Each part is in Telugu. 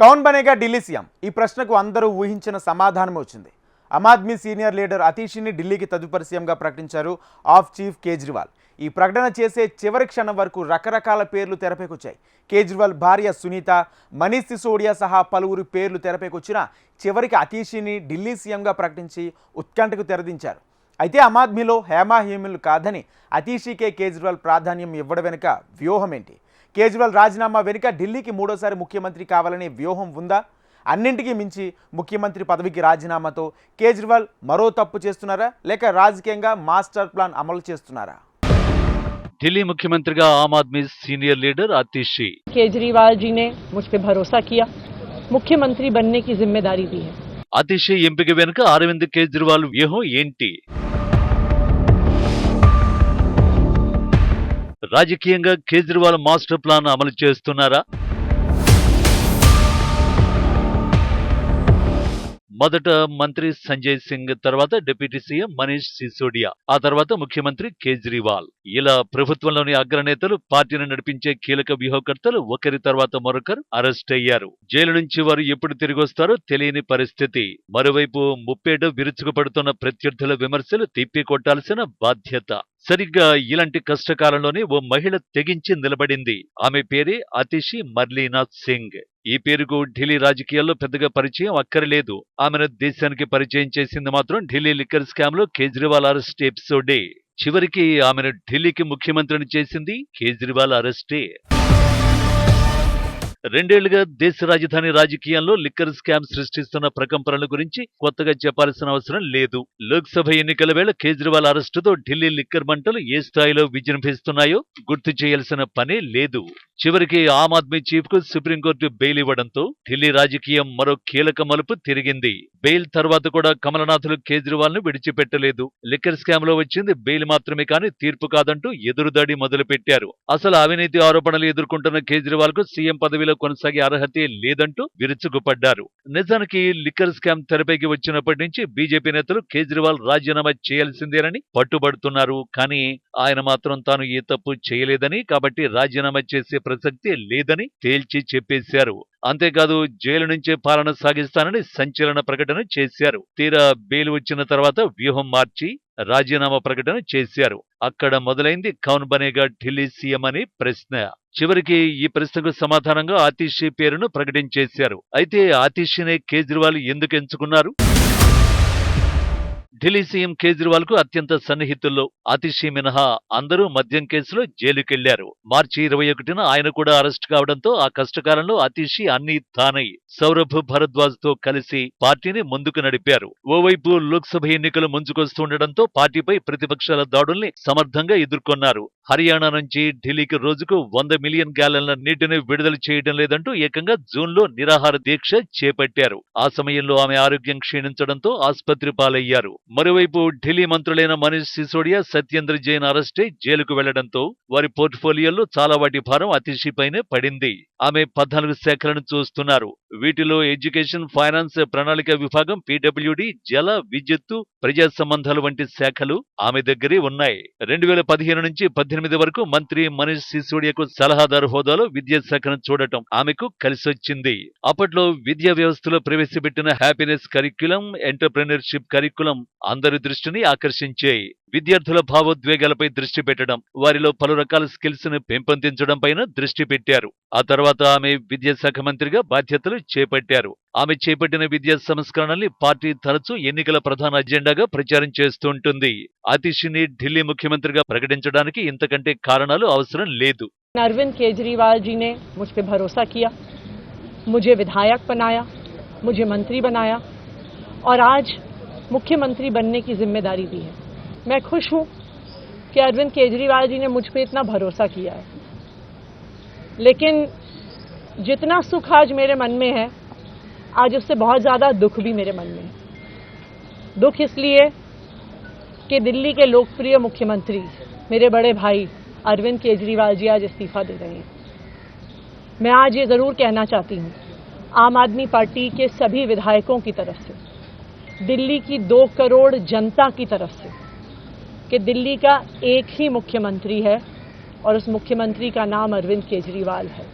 కౌన్ బనేగా ఢిల్లీ సీఎం. ఈ ప్రశ్నకు అందరూ ఊహించిన సమాధానం వచ్చింది. ఆమ్ ఆద్మీ సీనియర్ లీడర్ అతీషిని ఢిల్లీకి తదుపరి సీఎంగా ప్రకటించారు ఆఫ్ చీఫ్ కేజ్రీవాల్. ఈ ప్రకటన చేసే చివరి క్షణం వరకు రకరకాల పేర్లు తెరపైకొచ్చాయి. కేజ్రీవాల్ భార్య సునీత మనీష్ సిసోడియా సహా పలువురు పేర్లు తెరపైకొచ్చినా చివరికి అతీషిని ఢిల్లీ సీఎంగా ప్రకటించి ఉత్కంఠకు తెరదించారు. అయితే ఆమ్ ఆద్మీలో హేమాహేములు కాదని అతీషికే కేజ్రీవాల్ ప్రాధాన్యం ఇవ్వడం వెనుక వ్యూహం ఏంటి కేజ్రీవాల్ రాజీనామా వెనుక ఢిల్లీకి మూడోసారి ముఖ్యమంత్రి కావాలనే వ్యూహం ఉందా అన్నింటికీ మించి ముఖ్యమంత్రి పదవికి రాజీనామాతో కేజ్రీవాల్ మరో తప్పు చేస్తున్నారా లేక రాజకీయంగా మాస్టర్ ప్లాన్ అమలు చేస్తున్నారా ఢిల్లీ ముఖ్యమంత్రిగా ఆమ్ ఆద్మీ సీనియర్ లీడర్ అతీషి केजरीवाल जी ने मुझ पे भरोसा किया मुख्यमंत्री बनने की जिम्मेदारी दी है అతిషి ఎంపిక వెనుక అరవింద్ కేజ్రీవాల్ వ్యూహం ఏంటి రాజకీయంగా కేజ్రీవాల్ మాస్టర్ ప్లాన్ అమలు చేస్తున్నారా? మొదట మంత్రి సంజయ్ సింగ్ తర్వాత డిప్యూటీ సీఎం మనీష్ సిసోడియా ఆ తర్వాత ముఖ్యమంత్రి కేజ్రీవాల్. ఇలా ప్రభుత్వంలోని అగ్రనేతలు పార్టీని నడిపించే కీలక వ్యూహకర్తలు ఒకరి తర్వాత మరొకరు అరెస్ట్ అయ్యారు. జైలు నుంచి వారు ఎప్పుడు తిరిగి వస్తారో తెలియని పరిస్థితి. మరోవైపు ముప్పేట విరుచుకుపడుతున్న ప్రత్యర్థుల విమర్శలు తిప్పికొట్టాల్సిన బాధ్యత. సరిగ్గా ఇలాంటి కష్టకాలంలోనే ఓ మహిళ తెగించి నిలబడింది. ఆమె పేరే అతిషి మర్లీనాథ్ సింగ్. ఈ పేరుకు ఢిల్లీ రాజకీయాల్లో పెద్దగా పరిచయం అక్కర్లేదు. ఆమెను దేశానికి పరిచయం చేసింది మాత్రం ఢిల్లీ లిక్కర్ స్కామ్లో కేజ్రీవాల్ అరెస్ట్ ఎపిసోడే. చివరికి ఆమెను ఢిల్లీకి ముఖ్యమంత్రిని చేసింది కేజ్రీవాల్ అరెస్టే. రెండేళ్ళుగా దేశ రాజధాని రాజకీయాల్లో లిక్కర్ స్కామ్ సృష్టిస్తున్న ప్రకంపనల గురించి కొత్తగా చెప్పాల్సిన అవసరం లేదు. లోక్సభ ఎన్నికల వేళ కేజ్రీవాల్ అరెస్టుతో ఢిల్లీ లిక్కర్ మంటలు ఏ స్థాయిలో విజృంభిస్తున్నాయో గుర్తు చేయాల్సిన పనే లేదు. చివరికి ఆమ్ ఆద్మీ చీఫ్కు సుప్రీంకోర్టు బెయిల్ ఇవ్వడంతో ఢిల్లీ రాజకీయం మరో కీలక మలుపు తిరిగింది. బెయిల్ తర్వాత కూడా కమలనాథులు కేజ్రీవాల్ను విడిచిపెట్టలేదు. లిక్కర్ స్కామ్లో వచ్చింది బెయిల్ మాత్రమే కానీ తీర్పు కాదంటూ ఎదురుదాడి మొదలుపెట్టారు. అసలు అవినీతి ఆరోపణలు ఎదుర్కొంటున్న కేజ్రీవాల్కు సీఎం పదవిలో కొనసాగే అర్హతే లేదంటూ విరుచుకుపడ్డారు. నిజానికి లిక్కర్ స్కామ్ తెరపైకి వచ్చినప్పటి నుంచి బీజేపీ నేతలు కేజ్రీవాల్ రాజీనామా చేయాల్సిందేనని పట్టుబడుతున్నారు. కానీ ఆయన మాత్రం తాను ఏ తప్పు చేయలేదని కాబట్టి రాజీనామా చేసే ప్రసక్తే లేదని తేల్చి చెప్పేశారు. అంతేకాదు జైలు నుంచే పాలన సాగిస్తానని సంచలన ప్రకటన చేశారు. తీరా బెయిల్ వచ్చిన తర్వాత వ్యూహం మార్చి రాజీనామా ప్రకటన చేశారు. అక్కడ మొదలైంది కౌన్ బనేగా ఢిల్లీ సీఎం అని ప్రశ్న. చివరికి ఈ ప్రశ్నకు సమాధానంగా ఆతిషి పేరును ప్రకటించేశారు. అయితే ఆతిషినే కేజ్రీవాల్ ఎందుకు ఎంచుకున్నారు? ఢిల్లీ సీఎం కేజ్రీవాల్కు అత్యంత సన్నిహితుల్లో అతిషి మినహా అందరూ మద్యం కేసులో జైలుకెళ్ళారు. మార్చి ఇరవై ఒకటిన ఆయన కూడా అరెస్ట్ కావడంతో ఆ కష్టకాలంలో అతిషి అన్ని తానై సౌరభ్ భరద్వాజ్తో కలిసి పార్టీని ముందుకు నడిపారు. ఓవైపు లోక్సభ ఎన్నికలు ముంచుకొస్తుండటంతో పార్టీపై ప్రతిపక్షాల దాడుల్ని సమర్థంగా ఎదుర్కొన్నారు. హర్యానా నుంచి ఢిల్లీకి రోజుకు వంద మిలియన్ గ్యాలన్ల నీటిని విడుదల చేయడం లేదంటూ ఏకంగా జూన్లో నిరాహార దీక్ష చేపట్టారు. ఆ సమయంలో ఆమె ఆరోగ్యం క్షీణించడంతో ఆసుపత్రి పాలయ్యారు. మరోవైపు ఢిల్లీ మంత్రులైన మనీష్ సిసోడియా సత్యేంద్ర జైన్ అరెస్టే జైలుకు వెళ్ళడంతో వారి పోర్ట్ఫోలియోలో చాలా వాటి భారం అతిషిపైనే పడింది. ఆమె పద్నాలుగు శాఖలను చూస్తున్నారు. వీటిలో ఎడ్యుకేషన్ ఫైనాన్స్ ప్రణాళిక విభాగం పీడబ్ల్యూడి జల విద్యుత్తు ప్రజా సంబంధాలు వంటి శాఖలు ఆమె దగ్గరే ఉన్నాయి. రెండు వేల పదిహేను నుంచి పద్దెనిమిది వరకు మంత్రి మనీష్ సిసోడియాకు సలహాదారు హోదాలో విద్యాశాఖను చూడటం ఆమెకు కలిసొచ్చింది. అప్పట్లో విద్యా వ్యవస్థలో ప్రవేశపెట్టిన హ్యాపీనెస్ కరిక్యులం ఎంటర్ప్రెన్యూర్షిప్ కరిక్యులం అందరి దృష్టిని ఆకర్షించాయి. విద్యార్థుల భావోద్వేగాలపై దృష్టి పెట్టడం వారిలో పలు రకాల స్కిల్స్ ను పెంపొందించడం పైన దృష్టి పెట్టారు ఆ తర్వాత ఆమె విద్యాశాఖ మంత్రిగా బాధ్యతలు చేపట్టారు ఆమె చేపట్టిన విద్యా సంస్కరణల్ని పార్టీ తరచూ ఎన్నికల ప్రధాన అజెండాగా ప్రచారం చేస్తుంటుంది అతిషిని ఢిల్లీ ముఖ్యమంత్రిగా ప్రకటించడానికి ఇంతకంటే కారణాలు అవసరం లేదు अरविंद केजरीवाल जी ने मुझ पे भरोसा किया मुझे विधायक बनाया मुझे मंत्री बनाया और आज मुख्यमंत्री बनने की जिम्मेदारी दी है मैं खुश हूँ कि अरविंद केजरीवाल जी ने मुझ पर इतना भरोसा किया है। लेकिन जितना सुख आज मेरे मन में है, आज उससे बहुत ज़्यादा दुख भी मेरे मन में है। दुख इसलिए कि दिल्ली के लोकप्रिय मुख्यमंत्री मेरे बड़े भाई अरविंद केजरीवाल जी आज इस्तीफा दे रहे हैं। मैं आज ये ज़रूर कहना चाहती हूँ, आम आदमी पार्टी के सभी विधायकों की तरफ़ से, दिल्ली की दो करोड़ जनता की तरफ़ से कि दिल्ली का एक ही मुख्यमंत्री है और उस मुख्यमंत्री का नाम अरविंद केजरीवाल है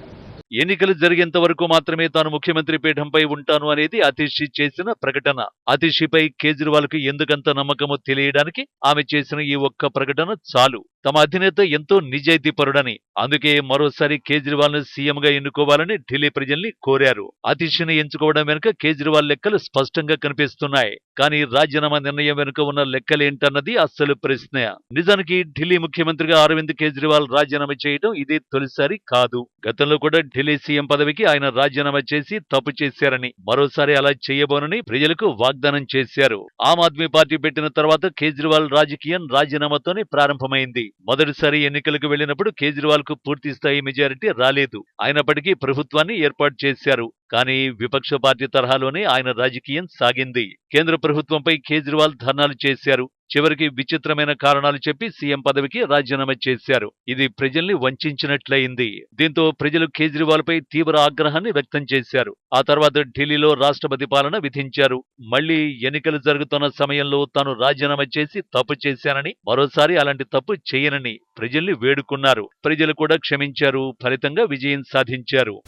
ఎన్నికలు జరిగేంత వరకు మాత్రమే తాను ముఖ్యమంత్రి పీఠంపై ఉంటాను అనేది అతిషి చేసిన ప్రకటన అతిషిపై కేజ్రీవాల్ కు ఎందుకంత నమ్మకమో తెలియడానికి ఆమె చేసిన ఈ ఒక్క ప్రకటన చాలు తమ అధినేత ఎంతో నిజాయితీపరుడని అందుకే మరోసారి కేజ్రీవాల్ను సీఎం గా ఎన్నుకోవాలని ఢిల్లీ ప్రజల్ని కోరారు. అతిషిని ఎంచుకోవడం వెనుక కేజ్రీవాల్ లెక్కలు స్పష్టంగా కనిపిస్తున్నాయి. కానీ రాజీనామా నిర్ణయం వెనుక ఉన్న లెక్కలేంటన్నది అస్సలు ప్రశ్న. నిజానికి ఢిల్లీ ముఖ్యమంత్రిగా అరవింద్ కేజ్రీవాల్ రాజీనామా చేయడం ఇదే తొలిసారి కాదు. గతంలో కూడా ఢిల్లీ సీఎం పదవికి ఆయన రాజీనామా చేసి తప్పు చేశారని మరోసారి అలా చేయబోనని ప్రజలకు వాగ్దానం చేశారు. ఆమ్ ఆద్మీ పార్టీ పెట్టిన తర్వాత కేజ్రీవాల్ రాజకీయం రాజీనామాతోనే ప్రారంభమైంది. మొదటిసారి ఎన్నికలకు వెళ్ళినప్పుడు కేజ్రీవాల్కు పూర్తి స్థాయి మెజారిటీ రాలేదు. అయినప్పటికీ ప్రభుత్వాన్ని ఏర్పాటు చేశారు. కానీ విపక్ష పార్టీ తరహాలోనే ఆయన రాజకీయం సాగింది. కేంద్ర ప్రభుత్వంపై కేజ్రీవాల్ ధర్నాలు చేశారు. చివరికి విచిత్రమైన కారణాలు చెప్పి సీఎం పదవికి రాజీనామా చేశారు. ఇది ప్రజల్ని వంచినట్లయింది. దీంతో ప్రజలు కేజ్రీవాల్ పై తీవ్ర ఆగ్రహాన్ని వ్యక్తం చేశారు. ఆ తర్వాత ఢిల్లీలో రాష్ట్రపతి పాలన విధించారు. మళ్ళీ ఎన్నికలు జరుగుతున్న సమయంలో తాను రాజీనామా చేసి తప్పు చేశానని మరోసారి అలాంటి తప్పు చేయనని ప్రజల్ని వేడుకున్నారు. ప్రజలు కూడా క్షమించారు. ఫలితంగా విజయం సాధించారు.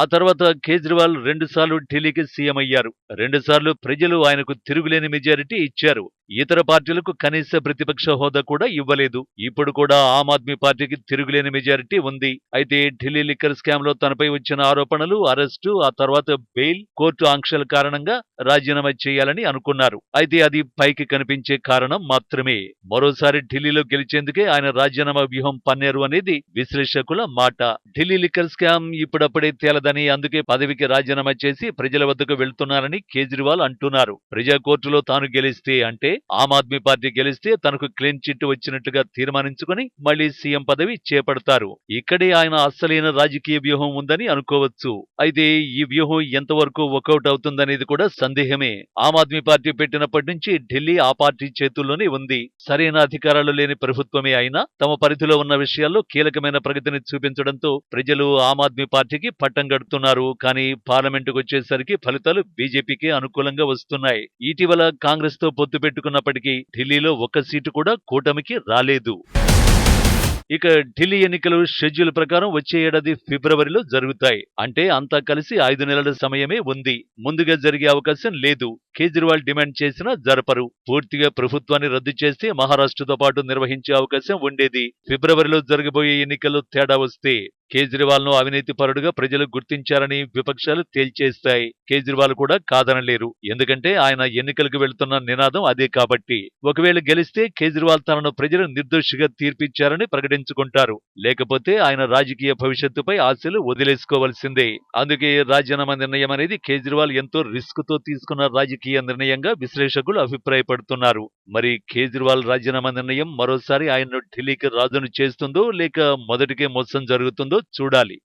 ఆ తర్వాత కేజ్రీవాల్ రెండుసార్లు ఢిల్లీకి సీఎం అయ్యారు. రెండుసార్లు ప్రజలు ఆయనకు తిరుగులేని మెజారిటీ ఇచ్చారు. ఇతర పార్టీలకు కనీస ప్రతిపక్ష హోదా కూడా ఇవ్వలేదు. ఇప్పుడు కూడా ఆమ్ ఆద్మీ పార్టీకి తిరుగులేని మెజారిటీ ఉంది. అయితే ఢిల్లీ లిక్కర్ స్కామ్లో తనపై వచ్చిన ఆరోపణలు అరెస్టు ఆ తర్వాత బెయిల్ కోర్టు ఆంక్షల కారణంగా రాజీనామా చేయాలని అనుకున్నారు. అయితే అది పైకి కనిపించే కారణం మాత్రమే. మరోసారి ఢిల్లీలో గెలిచేందుకే ఆయన రాజీనామా వ్యూహం పన్నేరు అనేది విశ్లేషకుల మాట. ఢిల్లీ లిక్కర్ స్కామ్ ఇప్పుడప్పుడే తేలదని అందుకే పదవికి రాజీనామా చేసి ప్రజల వద్దకు వెళ్తున్నారని కేజ్రీవాల్ అంటున్నారు. ప్రజా కోర్టులో తాను గెలిస్తే అంటే ఆమ్ ఆద్మీ పార్టీ గెలిస్తే తనకు క్లీన్ చిట్ వచ్చినట్టుగా తీర్మానించుకుని మళ్ళీ సీఎం పదవి చేపడతారు. ఇక్కడే ఆయన అస్సలైన రాజకీయ వ్యూహం ఉందని అనుకోవచ్చు. అయితే ఈ వ్యూహం ఎంతవరకు వర్కౌట్ అవుతుందనేది కూడా సందేహమే. ఆమ్ ఆద్మీ పార్టీ పెట్టినప్పటి నుంచి ఢిల్లీ ఆ పార్టీ చేతుల్లోనే ఉంది. సరైన అధికారాలు లేని ప్రభుత్వమే అయినా తమ పరిధిలో ఉన్న విషయాల్లో కీలకమైన ప్రగతిని చూపించడంతో ప్రజలు ఆమ్ ఆద్మీ పార్టీకి పట్టం గడుతున్నారు కానీ పార్లమెంటుకు వచ్చేసరికి ఫలితాలు బీజేపీకి అనుకూలంగా వస్తున్నాయి. ఇటీవల కాంగ్రెస్తో పొత్తు పెట్టుకున్నప్పటికీ ఢిల్లీలో ఒక్క సీటు కూడా కూటమికి రాలేదు. ఇక ఢిల్లీ ఎన్నికలు షెడ్యూల్ ప్రకారం వచ్చే ఏడాది ఫిబ్రవరిలో జరుగుతాయి. అంటే అంతా కలిసి ఐదు నెలల సమయమే ఉంది. ముందుగా జరిగే అవకాశం లేదు. కేజ్రీవాల్ డిమాండ్ చేసినా జరపరు. పూర్తిగా ప్రభుత్వాన్ని రద్దు చేస్తే మహారాష్ట్రతో పాటు నిర్వహించే అవకాశం ఉండేది. ఫిబ్రవరిలో జరగబోయే ఎన్నికల్లో తేడా వస్తే కేజ్రీవాల్ను అవినీతి పరుడుగా ప్రజలు గుర్తించారని విపక్షాలు తేల్చేస్తాయి. కేజ్రీవాల్ కూడా కాదనలేరు. ఎందుకంటే ఆయన ఎన్నికలకు వెళ్తున్న నినాదం అదే కాబట్టి. ఒకవేళ గెలిస్తే కేజ్రీవాల్ తనను ప్రజలు నిర్దోషిగా తీర్పిచ్చారని ప్రకటించుకుంటారు లేకపోతే ఆయన రాజకీయ భవిష్యత్తుపై ఆశలు వదిలేసుకోవాల్సిందే. అందుకే రాజీనామా నిర్ణయం అనేది కేజ్రీవాల్ ఎంతో రిస్క్తో తీసుకున్న రాజకీయ నిర్ణయంగా విశ్లేషకులు అభిప్రాయపడుతున్నారు. మరి కేజ్రీవాల్ రాజీనామా నిర్ణయం మరోసారి ఆయన్ను ఢిల్లీకి రాజును చేస్తుందో లేక మొదటికే మోసం జరుగుతుందో చూడాలి.